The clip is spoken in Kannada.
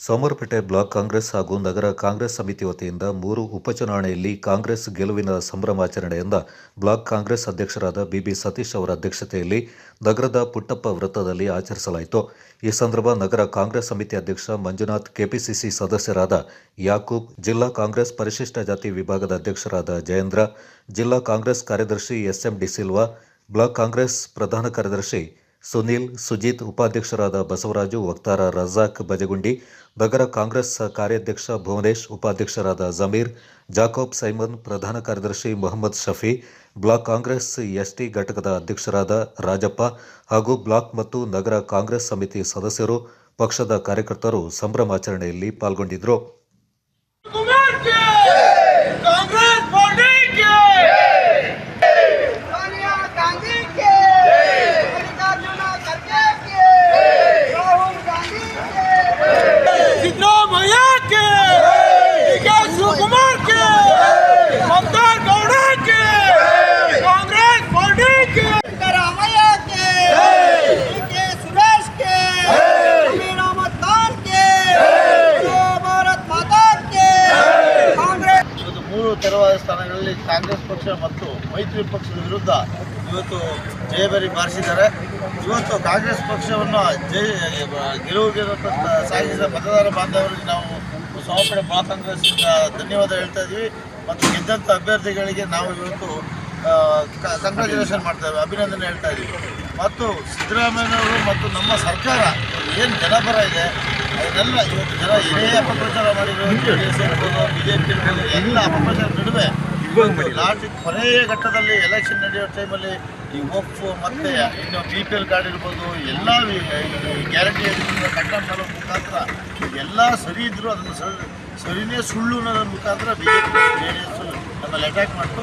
ಸೋಮವಾರಪೇಟೆ ಬ್ಲಾಕ್ ಕಾಂಗ್ರೆಸ್ ಹಾಗೂ ನಗರ ಕಾಂಗ್ರೆಸ್ ಸಮಿತಿ ವತಿಯಿಂದ ಮೂರು ಉಪಚುನಾವಣೆಯಲ್ಲಿ ಕಾಂಗ್ರೆಸ್ ಗೆಲುವಿನ ಸಂಭ್ರಮಾಚರಣೆಯಿಂದ ಬ್ಲಾಕ್ ಕಾಂಗ್ರೆಸ್ ಅಧ್ಯಕ್ಷರಾದ ಬಿಬಿ ಸತೀಶ್ ಅವರ ಅಧ್ಯಕ್ಷತೆಯಲ್ಲಿ ನಗರದ ಪುಟ್ಟಪ್ಪ ವೃತ್ತದಲ್ಲಿ ಆಚರಿಸಲಾಯಿತು. ಈ ಸಂದರ್ಭ ನಗರ ಕಾಂಗ್ರೆಸ್ ಸಮಿತಿ ಅಧ್ಯಕ್ಷ ಮಂಜುನಾಥ್ ಕೆಪಿಸಿಸಿ ಸದಸ್ಯರಾದ ಯಾಕೂಬ್, ಜಿಲ್ಲಾ ಕಾಂಗ್ರೆಸ್ ಪರಿಶಿಷ್ಟ ಜಾತಿ ವಿಭಾಗದ ಅಧ್ಯಕ್ಷರಾದ ಜಯೇಂದ್ರ, ಜಿಲ್ಲಾ ಕಾಂಗ್ರೆಸ್ ಕಾರ್ಯದರ್ಶಿ ಎಸ್ಎಂ ಡಿ ಸಿಲ್ವಾ, ಬ್ಲಾಕ್ ಕಾಂಗ್ರೆಸ್ ಪ್ರಧಾನ ಕಾರ್ಯದರ್ಶಿ ಸುನೀಲ್, ಸುಜಿತ್ ಉಪಾಧ್ಯಕ್ಷರಾದ ಬಸವರಾಜು, ವಕ್ತಾರ ರಜಾಕ್ ಬಜಗುಂಡಿ, ನಗರ ಕಾಂಗ್ರೆಸ್ ಕಾರ್ಯಾಧ್ಯಕ್ಷ ಭುವನೇಶ್, ಉಪಾಧ್ಯಕ್ಷರಾದ ಜಮೀರ್, ಜಾಕೋಬ್ ಸೈಮನ್, ಪ್ರಧಾನ ಕಾರ್ಯದರ್ಶಿ ಮೊಹಮ್ಮದ್ ಶಫಿ, ಬ್ಲಾಕ್ ಕಾಂಗ್ರೆಸ್ ಎಸ್ಟಿ ಘಟಕದ ಅಧ್ಯಕ್ಷರಾದ ರಾಜಪ್ಪ ಹಾಗೂ ಬ್ಲಾಕ್ ಮತ್ತು ನಗರ ಕಾಂಗ್ರೆಸ್ ಸಮಿತಿ ಸದಸ್ಯರು, ಪಕ್ಷದ ಕಾರ್ಯಕರ್ತರು ಸಂಭ್ರಮಾಚರಣೆಯಲ್ಲಿ ಪಾಲ್ಗೊಂಡಿದ್ದರು. ತೆರವಾದ ಸ್ಥಾನಗಳಲ್ಲಿ ಕಾಂಗ್ರೆಸ್ ಪಕ್ಷ ಮತ್ತು ಮೈತ್ರಿ ಪಕ್ಷದ ವಿರುದ್ಧ ಇವತ್ತು ಜಯಬೇರಿ ಬಾರಿಸಿದ್ದಾರೆ. ಇವತ್ತು ಕಾಂಗ್ರೆಸ್ ಪಕ್ಷವನ್ನು ಜಯ ಗೆಲುವಿಗೆ ಸಾಧಿಸಿದ ಮತದಾರ ಬಾಂಧವರಿಗೆ ನಾವು ಸೋಮಪೇಟೆ ಬ್ಲಾಕ್ ಕಾಂಗ್ರೆಸ್ಸಿಂದ ಧನ್ಯವಾದ ಹೇಳ್ತಾ ಇದ್ವಿ. ಮತ್ತು ಗೆದ್ದಂಥ ಅಭ್ಯರ್ಥಿಗಳಿಗೆ ನಾವು ಇವತ್ತು ಕಂಗ್ರ್ಯಾಚುಲೇಷನ್ ಮಾಡ್ತೇವೆ ಅಭಿನಂದನೆ ಹೇಳ್ತಾ ಇದ್ದೀವಿ ಮತ್ತು ಸಿದ್ದರಾಮಯ್ಯನವರು ಮತ್ತು ನಮ್ಮ ಸರ್ಕಾರ ಏನು ಜನಪರ ಇದೆ ಇವತ್ತು ಜನ ಏನೇ ಅಪಪ್ರಚಾರ ಮಾಡಿದ್ರು ಜೆ ಡಿ ಎಸ್ ಇರ್ಬೋದು ಬಿ ಜೆ ಪಿ ಇರ್ಬೋದು ಎಲ್ಲ ಅಪಪ್ರಚಾರ ನಡುವೆ ಲಾಸ್ಟ್ ಕೊನೆಯ ಘಟ್ಟದಲ್ಲಿ ಎಲೆಕ್ಷನ್ ನಡೆಯೋ ಟೈಮಲ್ಲಿ ಈ ಒಪ್ಪು ಮತ್ತೆ ಇನ್ನು ಬಿ ಪಿ ಎಲ್ ಕಾರ್ಡ್ ಇರ್ಬೋದು ಎಲ್ಲ ಗ್ಯಾರಂಟಿ ಕಟ್ಟಡ ಮುಖಾಂತರ ಎಲ್ಲ ಸರಿ ಇದ್ದರೂ ಅದನ್ನು ಸರಿ ಸರಿನೇ ಸುಳ್ಳು ಅನ್ನೋದ್ರ ಮುಖಾಂತರ B J P J D S ನಮ್ಮಲ್ಲಿ ಅಟ್ಯಾಕ್ ಮಾಡ್ತು.